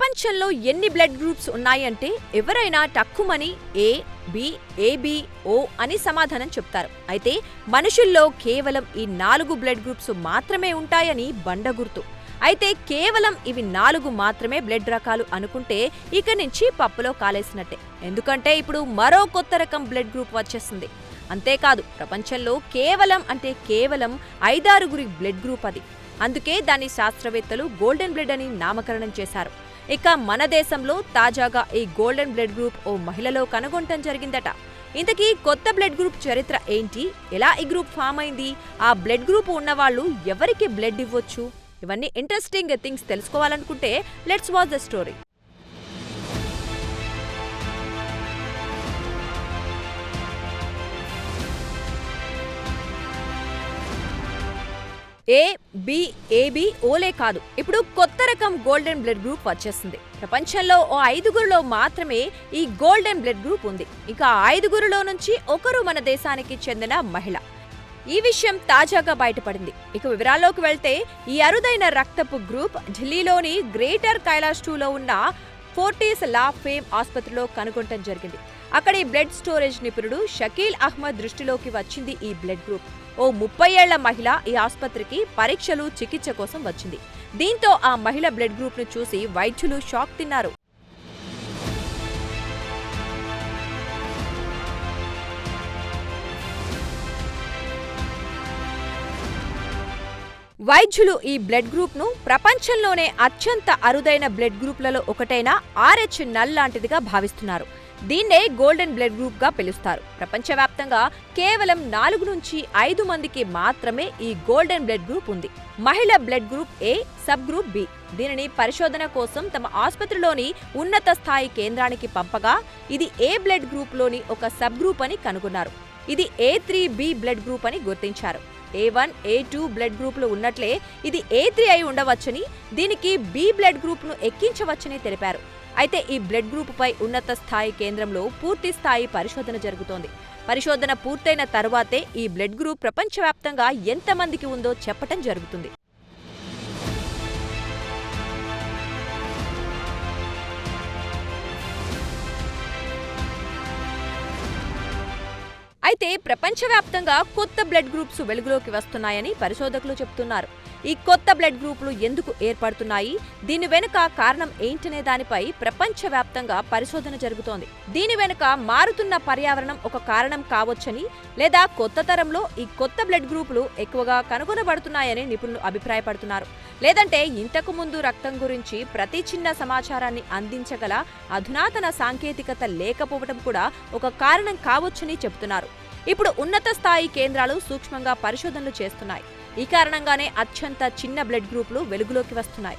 ప్రపంచంలో ఎన్ని blood groups ఉన్నాయంటే ఎవరైనా టక్కుమని ఏ బి ఏబి ఓ అని సమాధానం చెప్తారు. అయితే మనుషుల్లో కేవలం ఈ నాలుగు బ్లడ్ గ్రూప్స్ మాత్రమే ఉంటాయని బండగుర్తు అయితే కేవలం ఇవి నాలుగు మాత్రమే బ్లడ్ రకాలు అనుకుంటే ఇక నుంచి పప్పులో కాలేసినట్టే. ఎందుకంటే ఇప్పుడు మరో కొత్త రకం బ్లడ్ గ్రూప్ వచ్చేసింది. అంతేకాదు ప్రపంచంలో కేవలం అంటే కేవలం ఐదారుగురి బ్లడ్ గ్రూప్ అది. అందుకే దాన్ని శాస్త్రవేత్తలు గోల్డెన్ బ్లడ్ అని నామకరణం చేశారు. ఇక మన దేశంలో తాజాగా ఈ గోల్డెన్ బ్లడ్ గ్రూప్ ఓ మహిళలో కనుగొనటం జరిగిందట. ఇంతకీ కొత్త బ్లడ్ గ్రూప్ చరిత్ర ఏంటి? ఎలా ఈ గ్రూప్ ఫామ్ అయింది? ఆ బ్లడ్ గ్రూప్ ఉన్నవాళ్ళు ఎవరికి బ్లడ్ ఇవ్వచ్చు? ఇవన్నీ ఇంట్రెస్టింగ్ థింగ్స్ తెలుసుకోవాలనుకుంటే let's watch the story. A B AB ఓలే కాదు. ఇప్పుడు కొత్త రకం గోల్డెన్ బ్లడ్ గ్రూప్ వచ్చేసింది ప్రపంచంలో ఓ ఐదుగురులో మాత్రమే ఈ గోల్డెన్ బ్లడ్ గ్రూప్ ఉంది. ఇక ఐదుగురులో నుంచి ఒకరు మన దేశానికి చెందిన మహిళ. ఈ విషయం తాజాగా బయటపడింది. ఇక వివరాల్లోకి వెళ్తే ఈ అరుదైన రక్తపు గ్రూప్ ఢిల్లీలోని గ్రేటర్ కైలాష్ టూలో ఉన్న ఫోర్టీస్ లా ఫేమ్ ఆసుపత్రిలో కనుగొనటం జరిగింది. అక్కడ ఈ బ్లడ్ స్టోరేజ్ నిపుణుడు షకీల్ అహ్మద్ దృష్టిలోకి వచ్చింది ఈ బ్లడ్ గ్రూప్. ఓ ముప్పై ఏళ్ళ మహిళ ఈ ఆసుపత్రికి పరీక్షలు చికిత్స కోసం వచ్చింది. దీంతో ఆ మహిళ బ్లడ్ గ్రూప్ను చూసి వైద్యులు షాక్ తిన్నారు. వైద్యులు ఈ బ్లడ్ గ్రూప్ను ప్రపంచంలోనే అత్యంత అరుదైన బ్లడ్ గ్రూప్లలో ఒకటైన ఆర్హెచ్ నల్ లాంటిదిగా భావిస్తున్నారు. దీన్నే గోల్డెన్ బ్లడ్ గ్రూప్గా పిలుస్తారు. ప్రపంచవ్యాప్తంగా కేవలం నాలుగు నుంచి ఐదు మందికి మాత్రమే ఈ గోల్డెన్ బ్లడ్ గ్రూప్ ఉంది. మహిళ blood group A sub group B. దీనిని పరిశోధన కోసం తమ ఆసుపత్రిలోని ఉన్నత స్థాయి కేంద్రానికి పంపగా ఇది ఏ బ్లడ్ గ్రూప్లోని ఒక సబ్ గ్రూప్ అని కనుగొన్నారు. ఇది A three B blood group అని గుర్తించారు. A one A two blood గ్రూపులు ఉన్నట్లే ఇది ఏ త్రీ అయి ఉండవచ్చని దీనికి బి బ్లడ్ గ్రూప్ను ఎక్కించవచ్చని తెలిపారు. అయితే ఈ బ్లడ్ గ్రూపుపై ఉన్నత స్థాయి కేంద్రంలో పూర్తి స్థాయి పరిశోధన జరుగుతోంది. పరిశోధన పూర్తయిన తర్వాతే ఈ బ్లడ్ గ్రూప్ ప్రపంచవ్యాప్తంగా ఎంతమందికి ఉందో చెప్పటం జరుగుతుంది. అయితే ప్రపంచవ్యాప్తంగా కొత్త బ్లడ్ గ్రూప్స్ వెలుగులోకి వస్తున్నాయని పరిశోధకులు చెబుతున్నారు. ఈ కొత్త బ్లడ్ గ్రూపులు ఎందుకు ఏర్పడుతున్నాయి? దీని వెనుక కారణం ఏంటనే దానిపై ప్రపంచవ్యాప్తంగా పరిశోధన జరుగుతోంది. దీని వెనుక మారుతున్న పర్యావరణం ఒక కారణం కావచ్చని లేదా కొత్త తరంలో ఈ కొత్త బ్లడ్ గ్రూపులు ఎక్కువగా కనుగొనబడుతున్నాయని నిపుణులు అభిప్రాయపడుతున్నారు. లేదంటే ఇంతకు ముందు రక్తం గురించి ప్రతి చిన్న సమాచారాన్ని అందించగల అధునాతన సాంకేతికత లేకపోవడం కూడా ఒక కారణం కావచ్చని చెబుతున్నారు. ఇప్పుడు ఉన్నత స్థాయి కేంద్రాలు సూక్ష్మంగా పరిశోధనలు చేస్తున్నాయి. ఈ కారణంగానే అత్యంత చిన్న బ్లడ్ గ్రూపులు వెలుగులోకి వస్తున్నాయి.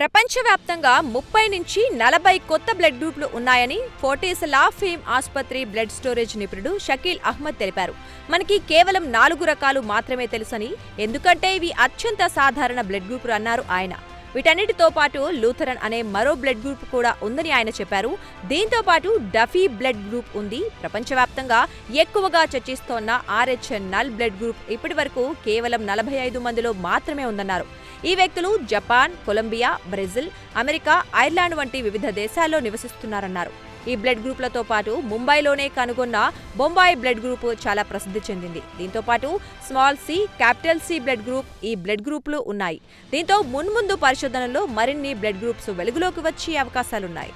ప్రపంచవ్యాప్తంగా ముప్పై నుంచి నలభై కొత్త బ్లడ్ గ్రూపులు ఉన్నాయని ఫోర్టీస్ లా ఫేమ్ ఆసుపత్రి బ్లడ్ స్టోరేజ్ నిపుణుడు షకీల్ అహ్మద్ తెలిపారు. మనకి కేవలం నాలుగు రకాలు మాత్రమే తెలుసని ఎందుకంటే ఇవి అత్యంత సాధారణ బ్లడ్ గ్రూపులు అన్నారు ఆయన. వీటన్నిటితో పాటు లూథరన్ అనే మరో బ్లడ్ గ్రూప్ కూడా ఉందని ఆయన చెప్పారు. దీంతో పాటు డఫీ బ్లడ్ గ్రూప్ ఉంది. ప్రపంచవ్యాప్తంగా ఎక్కువగా చర్చిస్తోన్న ఆర్హెచ్ నల్ బ్లడ్ గ్రూప్ ఇప్పటి వరకు కేవలం నలభై ఐదు మందిలో మాత్రమే ఉందన్నారు. ఈ వ్యక్తులు Japan Colombia Brazil America Ireland వంటి వివిధ దేశాల్లో నివసిస్తున్నారన్నారు. ఈ బ్లడ్ గ్రూప్లతో పాటు ముంబైలోనే కనుగొన్న బొంబాయి బ్లడ్ గ్రూప్ చాలా ప్రసిద్ధి చెందింది. దీంతో పాటు small C capital C blood group ఈ బ్లడ్ గ్రూపులు ఉన్నాయి. దీంతో మున్ముందు పరిశోధనలో మరిన్ని బ్లడ్ గ్రూప్స్ వెలుగులోకి వచ్చే అవకాశాలున్నాయి.